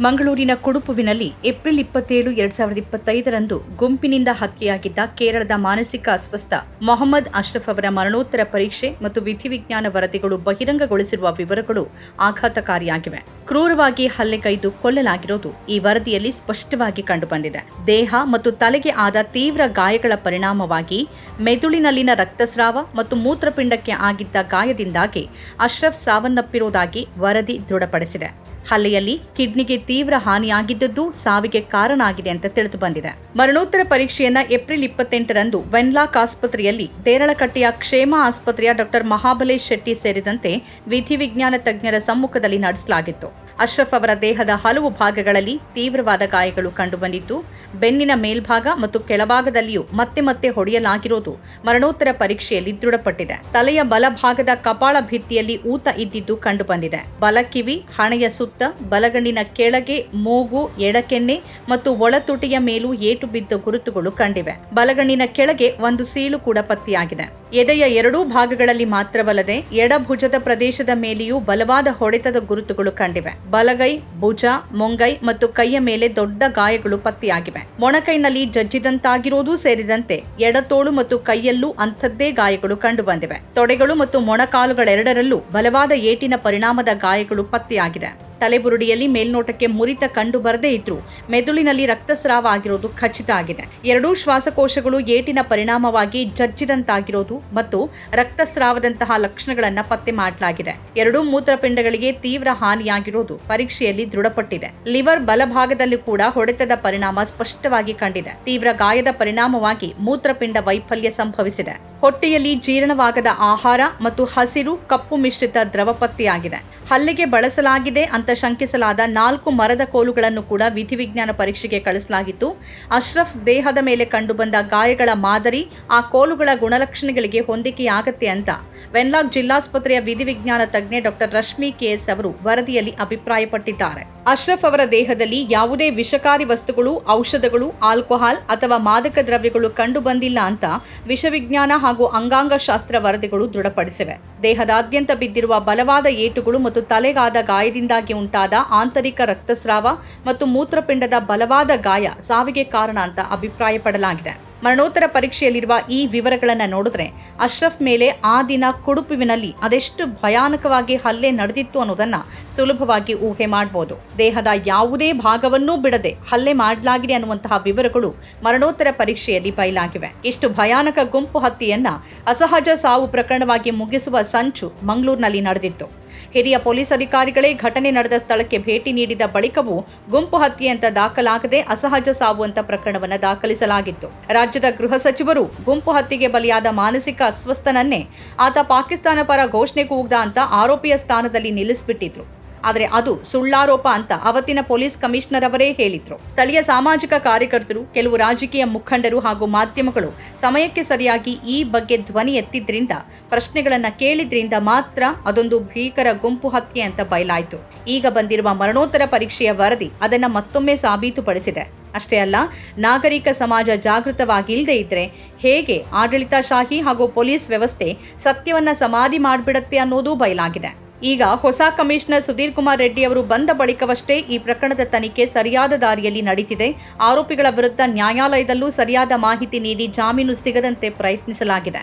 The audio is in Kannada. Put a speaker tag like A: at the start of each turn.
A: ಮಂಗಳೂರಿನ ಕುಡುಪುವಿನಲ್ಲಿ ಏಪ್ರಿಲ್ ಇಪ್ಪತ್ತೇಳು, ಎರಡ್ ಸಾವಿರದ ಇಪ್ಪತ್ತೈದರಂದು ಗುಂಪಿನಿಂದ ಹತ್ಯೆಯಾಗಿದ್ದ ಕೇರಳದ ಮಾನಸಿಕ ಅಸ್ವಸ್ಥ ಮೊಹಮ್ಮದ್ ಅಶ್ರಫ್ ಅವರ ಮರಣೋತ್ತರ ಪರೀಕ್ಷೆ ಮತ್ತು ವಿಧಿವಿಜ್ಞಾನ ವರದಿಗಳು ಬಹಿರಂಗಗೊಳಿಸಿರುವ ವಿವರಗಳು ಆಘಾತಕಾರಿಯಾಗಿವೆ. ಕ್ರೂರವಾಗಿ ಹಲ್ಲೆಗೈದು ಕೊಲ್ಲಲಾಗಿರೋದು ಈ ವರದಿಯಲ್ಲಿ ಸ್ಪಷ್ಟವಾಗಿ ಕಂಡುಬಂದಿದೆ. ದೇಹ ಮತ್ತು ತಲೆಗೆ ಆದ ತೀವ್ರ ಗಾಯಗಳ ಪರಿಣಾಮವಾಗಿ ಮೆದುಳಿನಲ್ಲಿನ ರಕ್ತಸ್ರಾವ ಮತ್ತು ಮೂತ್ರಪಿಂಡಕ್ಕೆ ಆಗಿದ್ದ ಗಾಯದಿಂದಾಗಿ ಅಶ್ರಫ್ ಸಾವನ್ನಪ್ಪಿರುವುದಾಗಿ ವರದಿ ದೃಢಪಡಿಸಿದೆ. ಹಲ್ಲೆಯಲ್ಲಿ ಕಿಡ್ನಿಗೆ ತೀವ್ರ ಹಾನಿಯಾಗಿದ್ದದ್ದು ಸಾವಿಗೆ ಕಾರಣ ಆಗಿದೆ ಅಂತ ತಿಳಿದು ಬಂದಿದೆ. ಮರಣೋತ್ತರ ಪರೀಕ್ಷೆಯನ್ನ ಏಪ್ರಿಲ್ ಇಪ್ಪತ್ತೆಂಟರಂದು ವೆನ್ಲಾಕ್ ಆಸ್ಪತ್ರೆಯಲ್ಲಿ ದೇರಳಕಟ್ಟೆಯ ಕ್ಷೇಮ ಆಸ್ಪತ್ರೆಯ ಡಾಕ್ಟರ್ ಮಹಾಬಲೇಶ್ ಶೆಟ್ಟಿ ಸೇರಿದಂತೆ ವಿಧಿವಿಜ್ಞಾನ ತಜ್ಞರ ಸಮ್ಮುಖದಲ್ಲಿ ನಡೆಸಲಾಗಿತ್ತು. ಅಶ್ರಫ್ ಅವರ ದೇಹದ ಹಲವು ಭಾಗಗಳಲ್ಲಿ ತೀವ್ರವಾದ ಗಾಯಗಳು ಕಂಡುಬಂದಿದ್ದು, ಬೆನ್ನಿನ ಮೇಲ್ಭಾಗ ಮತ್ತು ಕೆಳಭಾಗದಲ್ಲಿಯೂ ಮತ್ತೆ ಮತ್ತೆ ಹೊಡೆಯಲಾಗಿರೋದು ಮರಣೋತ್ತರ ಪರೀಕ್ಷೆಯಲ್ಲಿ ದೃಢಪಟ್ಟಿದೆ. ತಲೆಯ ಬಲಭಾಗದ ಕಪಾಳ ಭಿತ್ತಿಯಲ್ಲಿ ಊತ ಇದ್ದಿದ್ದು ಕಂಡುಬಂದಿದೆ. ಬಲಕಿವಿ ಹಣೆಯ ಸುತ್ತ, ಬಲಗಣ್ಣಿನ ಕೆಳಗೆ ಮೂಗು, ಎಡಕೆನ್ನೆ ಮತ್ತು ಒಳತುಟಿಯ ಮೇಲೂ ಏಟು ಬಿದ್ದ ಗುರುತುಗಳು ಕಂಡಿವೆ. ಬಲಗಣ್ಣಿನ ಕೆಳಗೆ ಒಂದು ಸೀಲು ಕೂಡ ಪತ್ತೆಯಾಗಿದೆ. ಎದೆಯ ಎರಡೂ ಭಾಗಗಳಲ್ಲಿ ಮಾತ್ರವಲ್ಲದೆ ಎಡಭುಜದ ಪ್ರದೇಶದ ಮೇಲೆಯೂ ಬಲವಾದ ಹೊಡೆತದ ಗುರುತುಗಳು ಕಂಡಿವೆ. ಬಲಗೈ, ಭುಜ, ಮೊಂಗೈ ಮತ್ತು ಕೈಯ ಮೇಲೆ ದೊಡ್ಡ ಗಾಯಗಳು ಪತ್ತೆಯಾಗಿವೆ. ಮೊಣಕೈನಲ್ಲಿ ಜಜ್ಜಿದಂತಾಗಿರೋದು ಸೇರಿದಂತೆ ಎಡತೋಳು ಮತ್ತು ಕೈಯಲ್ಲೂ ಅಂಥದ್ದೇ ಗಾಯಗಳು ಕಂಡುಬಂದಿವೆ. ತೊಡೆಗಳು ಮತ್ತು ಮೊಣಕಾಲುಗಳೆರಡರಲ್ಲೂ ಬಲವಾದ ಏಟಿನ ಪರಿಣಾಮದ ಗಾಯಗಳು ಪತ್ತೆಯಾಗಿದೆ ತಲೆಬುರುಡಿಯಲ್ಲಿ ಮೇಲ್ನೋಟಕ್ಕೆ ಮುರಿತ ಕಂಡು ಬರದೇ ಇದ್ರು ಮೆದುಳಿನಲ್ಲಿ ರಕ್ತಸ್ರಾವ ಆಗಿರೋದು ಖಚಿತ ಆಗಿದೆ. ಎರಡೂ ಶ್ವಾಸಕೋಶಗಳು ಏಟಿನ ಪರಿಣಾಮವಾಗಿ ಜಜ್ಜಿದಂತಾಗಿರೋದು ಮತ್ತು ರಕ್ತಸ್ರಾವದಂತಹ ಲಕ್ಷಣಗಳನ್ನ ಪತ್ತೆ ಮಾಡಲಾಗಿದೆ. ಎರಡೂ ಮೂತ್ರಪಿಂಡಗಳಿಗೆ ತೀವ್ರ ಹಾನಿಯಾಗಿರೋದು ಪರೀಕ್ಷೆಯಲ್ಲಿ ದೃಢಪಟ್ಟಿದೆ. ಲಿವರ್ ಬಲಭಾಗದಲ್ಲಿ ಕೂಡ ಹೊಡೆತದ ಪರಿಣಾಮ ಸ್ಪಷ್ಟವಾಗಿ ಕಂಡಿದೆ. ತೀವ್ರ ಗಾಯದ ಪರಿಣಾಮವಾಗಿ ಮೂತ್ರಪಿಂಡ ವೈಫಲ್ಯ ಸಂಭವಿಸಿದೆ. ಹೊಟ್ಟೆಯಲ್ಲಿ ಜೀರ್ಣವಾಗದ ಆಹಾರ ಮತ್ತು ಹಸಿರು ಕಪ್ಪು ಮಿಶ್ರಿತ ದ್ರವ ಪತ್ತೆಯಾಗಿದೆ ಹಲ್ಲೆಗೆ ಬಳಸಲಾಗಿದೆ ಅಂತ ಶಂಕಿಸಲಾದ ನಾಲ್ಕು ಮರದ ಕೋಲುಗಳನ್ನು ಕೂಡ ವಿಧಿವಿಜ್ಞಾನ ಪರೀಕ್ಷೆಗೆ ಕಳಿಸಲಾಗಿತ್ತು. ಅಶ್ರಫ್ ದೇಹದ ಮೇಲೆ ಕಂಡುಬಂದ ಗಾಯಗಳ ಮಾದರಿ ಆ ಕೋಲುಗಳ ಗುಣಲಕ್ಷಣಗಳಿಗೆ ಹೊಂದಿಕೆಯಾಗತ್ತೆ ಅಂತ. ವೆನ್ಲಾಕ್ ಜಿಲ್ಲಾಸ್ಪತ್ರೆಯ ವಿಧಿವಿಜ್ಞಾನ ತಜ್ಞೆ ಡಾಕ್ಟರ್ ರಶ್ಮಿ ಕೆಎಸ್ ಅವರು ವರದಿಯಲ್ಲಿ ಅಭಿಪ್ರಾಯಪಟ್ಟಿದ್ದಾರೆ. ಅಶ್ರಫ್ ಅವರ ದೇಹದಲ್ಲಿ ಯಾವುದೇ ವಿಷಕಾರಿ ವಸ್ತುಗಳು, ಔಷಧಗಳು, ಆಲ್ಕೋಹಾಲ್ ಅಥವಾ ಮಾದಕ ದ್ರವ್ಯಗಳು ಕಂಡುಬಂದಿಲ್ಲ ಅಂತ ವಿಷವಿಜ್ಞಾನ ಹಾಗೂ ಅಂಗಾಂಗ ಶಾಸ್ತ್ರ ವರದಿಗಳು ದೃಢಪಡಿಸಿವೆ. ದೇಹದಾದ್ಯಂತ ಬಿದ್ದಿರುವ ಬಲವಾದ ಏಟುಗಳು ಮತ್ತು ತಲೆಗಾದ ಗಾಯದಿಂದಾಗಿ ಉಂಟಾದ ಆಂತರಿಕ ರಕ್ತಸ್ರಾವ ಮತ್ತು ಮೂತ್ರಪಿಂಡದ ಬಲವಾದ ಗಾಯ ಸಾವಿಗೆ ಕಾರಣ ಅಂತ ಅಭಿಪ್ರಾಯಪಡಲಾಗಿದೆ. ಮರಣೋತ್ತರ ಪರೀಕ್ಷೆಯಲ್ಲಿರುವ ಈ ವಿವರಗಳನ್ನು ನೋಡಿದ್ರೆ ಅಶ್ರಫ್ ಮೇಲೆ ಆ ದಿನ ಕುಡುಪುವಿನಲ್ಲಿ ಅದೆಷ್ಟು ಭಯಾನಕವಾಗಿ ಹಲ್ಲೆ ನಡೆದಿತ್ತು ಅನ್ನೋದನ್ನ ಸುಲಭವಾಗಿ ಊಹೆ ಮಾಡಬಹುದು ದೇಹದ ಯಾವುದೇ ಭಾಗವನ್ನೂ ಬಿಡದೆ ಹಲ್ಲೆ ಮಾಡಲಾಗಿದೆ ಅನ್ನುವಂತಹ ವಿವರಗಳು ಮರಣೋತ್ತರ ಪರೀಕ್ಷೆಯಲ್ಲಿ ಬಯಲಾಗಿವೆ. ಇಷ್ಟು ಭಯಾನಕ ಗುಂಪು ಹತ್ಯೆಯನ್ನ ಅಸಹಜ ಸಾವು ಪ್ರಕರಣವಾಗಿ ಮುಗಿಸುವ ಸಂಚು ಮಂಗಳೂರಿನಲ್ಲಿ ನಡೆದಿತ್ತು. ಹಿರಿಯ ಪೊಲೀಸ್ ಅಧಿಕಾರಿಗಳೇ ಘಟನೆ ನಡೆದ ಸ್ಥಳಕ್ಕೆ ಭೇಟಿ ನೀಡಿದ ಬಳಿಕವೂ ಗುಂಪು ಹತ್ಯೆ ಅಂತ ದಾಖಲಾಗದೆ ಅಸಹಜ ಸಾವು ಅಂತ ಪ್ರಕರಣವನ್ನು ದಾಖಲಿಸಲಾಗಿತ್ತು. ರಾಜ್ಯದ ಗೃಹ ಸಚಿವರು ಗುಂಪು ಹತ್ಯೆಗೆ ಬಲಿಯಾದ ಮಾನಸಿಕ ಅಸ್ವಸ್ಥನನ್ನೇ ಆತ ಪಾಕಿಸ್ತಾನ ಪರ ಘೋಷಣೆ ಕೂಗ್ದ ಅಂತ ಆರೋಪಿಯ ಸ್ಥಾನದಲ್ಲಿ ನಿಲ್ಲಿಸ್ಬಿಟ್ಟಿದ್ರು. ಆದರೆ ಅದು ಸುಳ್ಳಾರೋಪ ಅಂತ ಅವತ್ತಿನ ಪೊಲೀಸ್ ಕಮಿಷನರ್ ಅವರೇ ಹೇಳಿದ್ರು. ಸ್ಥಳೀಯ ಸಾಮಾಜಿಕ ಕಾರ್ಯಕರ್ತರು, ಕೆಲವು ರಾಜಕೀಯ ಮುಖಂಡರು ಹಾಗೂ ಮಾಧ್ಯಮಗಳು ಸಮಯಕ್ಕೆ ಸರಿಯಾಗಿ ಈ ಬಗ್ಗೆ ಧ್ವನಿ ಎತ್ತಿದ್ರಿಂದ, ಪ್ರಶ್ನೆಗಳನ್ನ ಕೇಳಿದ್ರಿಂದ ಮಾತ್ರ ಅದೊಂದು ಭೀಕರ ಗುಂಪು ಹತ್ಯೆ ಅಂತ ಬಯಲಾಯಿತು. ಈಗ ಬಂದಿರುವ ಮರಣೋತ್ತರ ಪರೀಕ್ಷೆಯ ವರದಿ ಅದನ್ನ ಮತ್ತೊಮ್ಮೆ ಸಾಬೀತುಪಡಿಸಿದೆ. ಅಷ್ಟೇ ಅಲ್ಲ, ನಾಗರಿಕ ಸಮಾಜ ಜಾಗೃತವಾಗಿಲ್ಲದೆ ಇದ್ರೆ ಹೇಗೆ ಆಡಳಿತಶಾಹಿ ಹಾಗೂ ಪೊಲೀಸ್ ವ್ಯವಸ್ಥೆ ಸತ್ಯವನ್ನ ಸಮಾಧಿ ಮಾಡಿಬಿಡತ್ತೆ ಅನ್ನೋದು ಬಯಲಾಗಿದೆ. ಈಗ ಹೊಸ ಕಮಿಷನರ್ ಸುಧೀರ್ ಕುಮಾರ್ ರೆಡ್ಡಿ ಅವರು ಬಂದ ಬಳಿಕವಷ್ಟೇ ಈ ಪ್ರಕರಣದ ತನಿಖೆ ಸರಿಯಾದ ದಾರಿಯಲ್ಲಿ ನಡೀತಿದೆ. ಆರೋಪಿಗಳ ವಿರುದ್ಧ ನ್ಯಾಯಾಲಯದಲ್ಲೂ ಸರಿಯಾದ ಮಾಹಿತಿ ನೀಡಿ ಜಾಮೀನು ಸಿಗದಂತೆ ಪ್ರಯತ್ನಿಸಲಾಗಿದೆ.